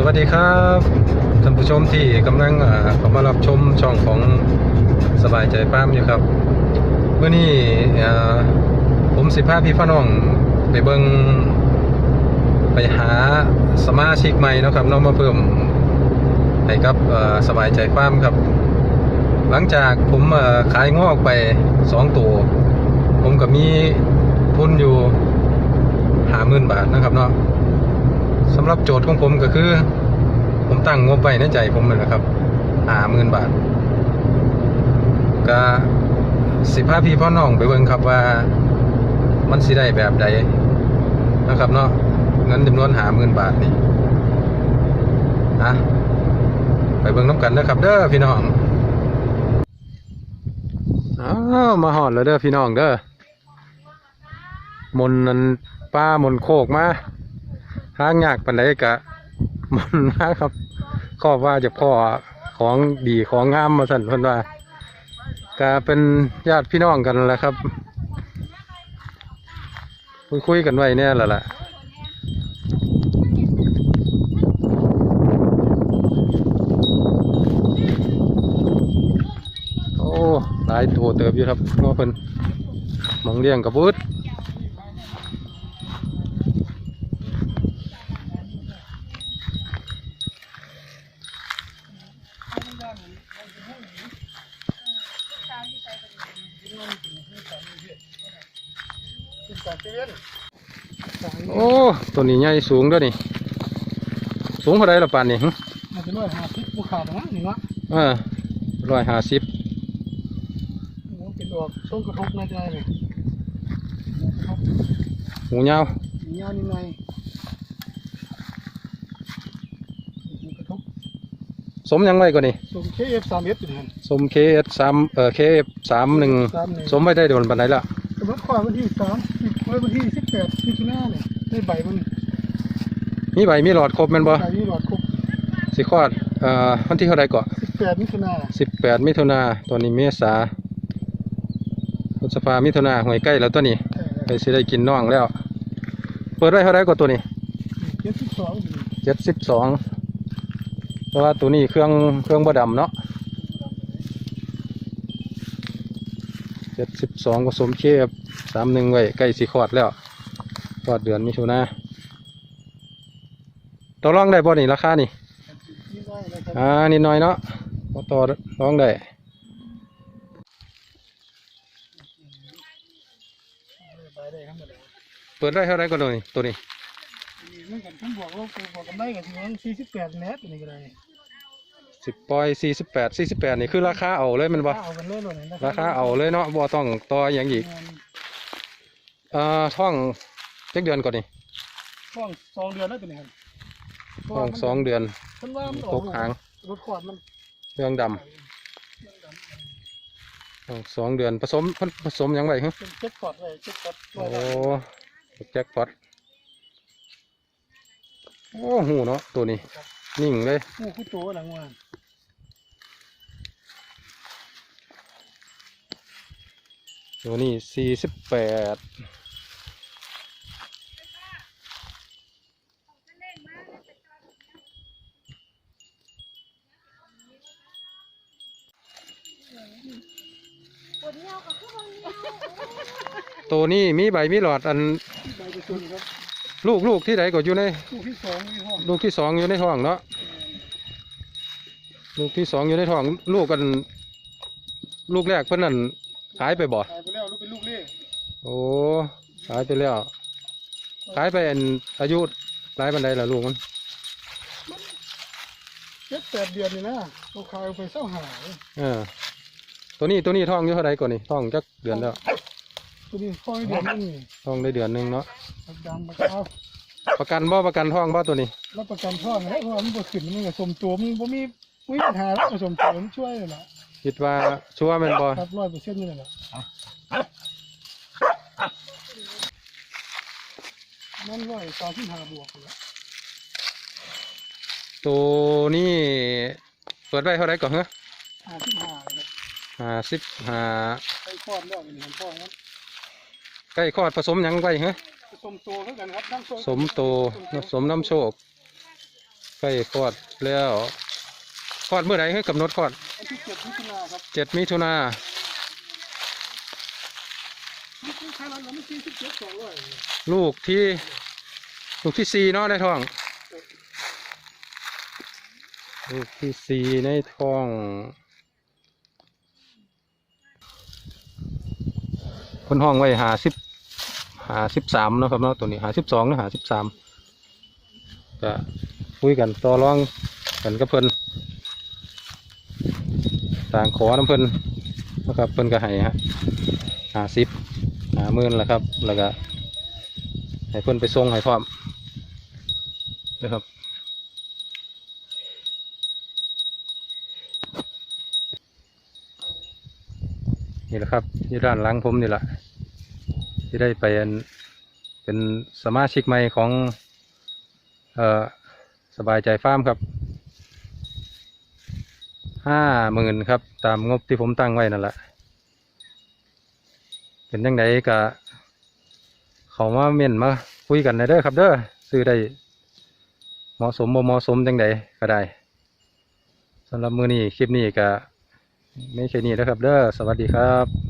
สวัสดีครับท่านผู้ชมที่กำลังเข้ามารับชมช่องของสบายใจฟามอยู่ครับเมื่อนี้ผมสิพาพี่พ่อน้องไปเบิงไปหาสมาชิกใหม่นะครับน้องมาเพิ่มให้กับสบายใจฟามครับ หลังจากผมขายงอกไปสองตัว ผมก็มีทุนอยู่หาหมื่นบาทนะครับเนาะ สำหรับโจทย์ของผมก็คือ ผมตั้งงบไว้ในใจผมนั่นแหละครับหาหมื่นบาทก็สิพาพี่พ่อน้องไปเบิ่งครับว่ามันสิได้แบบใดนะครับเนาะเงินจำนวนหาหมื่นบาทนี่อะไปเบิ่งน้ำกันนะครับ เด้อพี่น้องอ้าวมาหอดแล้วเด้อพี่น้องเด้อมนนั้นป้ามนโคกมา หางยากปันไดกะมันมาครับก็ว่าจะพ่อของดีของงามมาสั่นพิ่นว่าก็เป็นญาติพี่น้องกันแหละครับคุยคุยกันไว้เนี่ยแหละล่ะโอ้หลายตัวเติบอยู่ครับว่าเพิ่นมองเลี้ยงกับบุด โอ้ตัวนี้ใหญ่สูงด้วยนี่ สูงเท่าไรละปานนี่หึมันจะด้วยหาพิษบุขาดนะนี่วะเออร้อยห้าสิบมันเป็นดอกต้นกระทบในใจเลยกระทบหูยาวยาวนิดหน่อยกระทบ สมยังไงก่อนนี่ส่งเคเอฟสามเอฟอยู่หันสมเคเอสสามเอ่อเคเอฟสามหนึ่งสามหนึ่งสมไม่ได้โดนปันไหนละสมมติความวันที่สามสิบไว้วันที่สิบแปดมิถุนายนเนี่ยได้ใบมันมีใบมีหลอดครบแมันบ่ใบนี้หลอดครบสิคลอดเอ่อวันที่เท่าไรก่อนสิบแปดมิถุนายนสิบแปดมิถุนาตัวนี้เมษาพฤษภามิถุนาหวยใกล้แล้วตัวนี้ไปสิได้กินน่องแล้ว เปิดได้เท่าไรก่อนตัวนี้เจ็ดสิบสองเจ็ดสิบสอง เพราะว่าตัวนี้เครื่องเครื่องบดำเนาะเจ็ดสิบสองผสมเคฟสามหนึ่งไว้ใกล้สีคลอดแล้วคลอดเดือนมิถุนาต่อรองได้บ่นี่ราคานี่นี่ได้เลยครับอ่านิดหน่อยเนาะบ่ต่อรองได้ใบได้ทั้งหมดเลยเปิดได้เท่าไรก็ตัวนี้ตัวนี้นี่ มันกันผมบอกว่าบอกกันได้กับที่ว่าสี่สิบแปดเมตรนี่ก็ได้สิบปอยสี่สิบแปดสี่สิบแปดนี่คือราคาเอาเลยแมันบ่เอากันเลยเลยนะราคาเอาเลยเนาะบ่ต้องต่ออย่างอีกเอ่อท่องเจ็ดเดือนก่อนนี่ช่วงสองเดือนแล้วเป็นไงท่องสองเดือนฉันว่ามันตกหางรถขวดมันเครื่องดำท่องสองเดือนผสมเพิ่นผสมหยังไงฮะเป็นเจ็ดขวดเลยเจ็ดขวดโอ้แจ็คพอต โอ้หูเนาะตัวนี้นิ่งเลยผู้ผู้โตหลังว่าตัวนี้สี่สิบแปดปวดเหี่ยวกับคือบ่เหี่ยวตัวนี้มีใบมีหลอดอัน ใบกระสุนครับลูกลูกที่ไหนก็อยู่ในผู้ที่สองมีห้องลูกที่สองอยู่ในท้องเนาะลูกที่สองอยู่ในท้อง ลูกกัน ลูกแรกเพิ่นนั่นขายไปบ่ตายไปแล้วลูกเป็นลูกเล่โอ้ขายไปแล้วขายไปอันอายุหลายปันใดล่ะลูกมันเจ็ดแปดเดือนนี่นะเราขายเอาไปเศร้าหาเลยเออตัวนี้ตัวนี้ท้องอยู่เท่าไรก่อนนี่ท้องจักเดือนแล้ว ตัวนี้ค่อยเดือนนึงนี่ท้องได้เดือนหนึงเนาะประกันประเอาประกันบ่ประกันท้องบ่ตัวนี้รับประกันท่องแล้วเพราะว่ามันบ่ขึ้นมันก็สมตัวมันบ่มีมีปัญหาแล้วผสมตัวมันช่วยเลยล่ะคิดว่าชัวร์แม่นบ่ครับร้อยเปอร์เซ็นต์นี่แหละมันร้อยสามสิบห้าบวกแล้วตัวนี้เปิดไว้เท่าไรก่อนเหรอห้าสิบห้าเลยครับห้าสิบห้าใช้คลอดแล้วเป็นเห็นพ่อครับ ใกล้คลอดผสมหยังไว้เหรอผสมตัวเท่ากันครับทั้งสมโตผสมน้ำโชคใกล้คลอดแล้วคลอดเมื่อไหร่ให้กำหนดคลอดอันที่เจ็ดมิถุนาครับเจ็ดมิถุนานี่คือค่านั้นเราไม่สี่สิบเจ็ดสองร้อยลูกที่ ลูกที่สี่เนาะในท้อง ลูกที่สี่ในท้อง คนห้องไว้หาสิบหาสิบสามนะครับเนาะตัวนี้หาสิบสองหรือหาสิบสามก็คุยกันต่อรองกันกับเพิ่นต่างขอน้ำเพิ่นนะครับเพิ่นก็ให้ฮะหาสิบหาหมื่นแหละครับ แล้วก็ให้เพิ่นไปส่งให้พร้อมนะครับ นี่แหละครับที่ด้านหลังผมนี่แหละที่ได้ไปอันเป็นสมาชิกใหม่ของเออสบายใจฟาร์มครับห้าหมื่นครับ ตามงบที่ผมตั้งไว้นั่นแหละเป็นยังไงกะเขามาเม่นมาคุยกันในเด้อครับ เด้อซื้อได้เหมาะสมบ่เหมาะสมจังใดก็ได้สำหรับมือนี้คลิปนี้ก็ ไม่แค่นี้นะครับ เด้อสวัสดีครับ